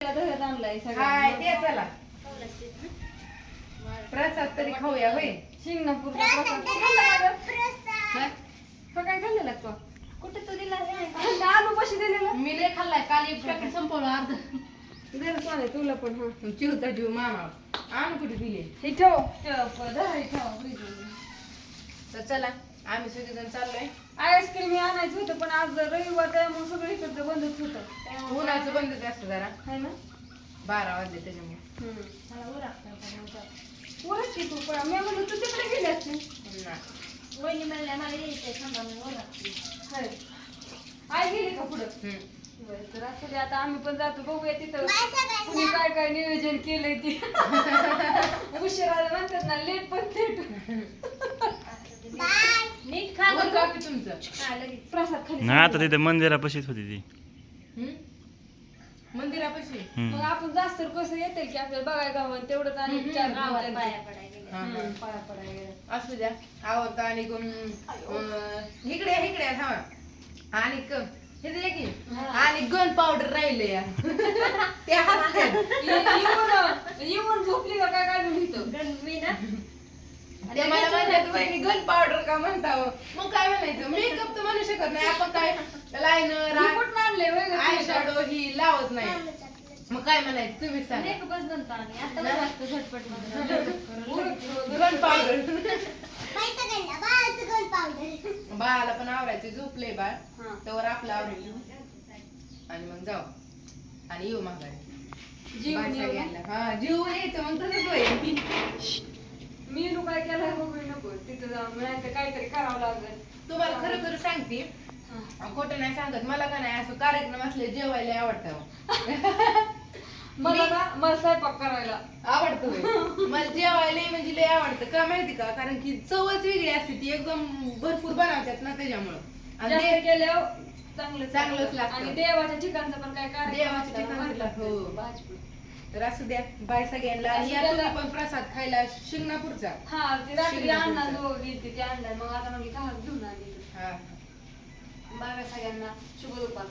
हाय ते चला. प्रसाद तरी खाऊया होय. गं? काय? तो काय खाल्लेला तो? कुठे तू दिला आणि त्या आलू कशी दिलेला? मी लय खाल्लाय काल एक पॅकेट संपवलं अर्ध. दे रे सोने तुला पण हा. चिवचा जीव मामा आणू कुठे दिले? हे ठेव. ठेव. तर चला. आम्ही सगळेजण चाललोय आईस्क्रीम हे आणायचं होतं पण आज रविवार त्यामुळे सगळं इकडचं बंदच होतं त्यामुळे उन्हाचं बंदच असतं जरा है ना बारा वाजले त्याच्यामुळे हम्म. मला उरकतं पण नव्हतं. वरच की तू पण मी म्हणलं तू तिकडे गेली असते नाही. वहिनी म्हणल्या मला यायचंय थांबा मी उरकते. हाय. आई गेली का पुढं हम्म. बरं, तर असू दे आता आम्ही पण जातो बघूया तिथं कुणी काय काय नियोजन केलंय ते उशीर आला म्हणतात ना लेट पण लेट हा, लगेच. प्रसाद खाली नाही आता तिथे मंदिरापाशीच होती ती हम्म? मंदिरापाशी. मग आपण जास्त कसं येतील की आपल्याला बघायला गावात तेवढंच आणि हम्म, चार गावात दिवस पाया पडायला गेले. हा, हम्म. पाया पडायला गेलं. असू द्या आवडतं आणि कोण अं, इकडे या, इकडे या, थांबा आणि क- हे दे की आणि गन पावडर राहिले या ते हसतात ये- येऊन येऊन झोपली का काय काय इथं गण मी ना ते मला म्हणतात गन पावडर का म्हणता हो?" मग काय म्हणायचं? मेकअप तर म्हणू शकत नाही. आपण काय लायनर ही आय? शॅडो ही लावत नाही. मग काय म्हणायचं? तुम्ही सांगा. मेकअपच बनतो आणि आता उरकतो झटपटमध्ये. Gun powder. बाळाला पण आवरायचे झोपले बाळ. हा. त्यावर आपलं आवरायचं आणि मग जाऊ. आणि येऊ माघारी. जीवन येऊ? सगळ्यांना. हा जीवन यायचं मग तसंच होईल. मी नु काय केलंय बघू? तिथं जाऊन काहीतरी करावं लागेल तुम्हाला खरं खरं सांगते. खोटं नाही सांगत मला का नाही असं कार्यक्रम असले जेवायला आवडतं. मला ना मला स्वयंपाक करायला आवडतं. मला जेवायला म्हणजे लय आवडतं का माहिती का कारण की चवच वेगळी असते ती एकदम भरपूर बनवतात ना त्याच्यामुळं आणि जास्त ते- केल्यावर चांगलं चांगलंच लागतं. आणि देवाच्या ठिकाणचं पण काय देवाच्या ठिकाणचं. हो. भाजी. तर असू द्या बाय सगळ्यांना. आणि या. तुम्ही पण प्रसाद खायला शिंगणापूरचा. हा ती रात्री शिंगणापूरचं. आणणार दोघं गेलती ते आणलं मग आता का घेऊन आली. हा. बाय बाय सगळ्यांना. शुभ दुपार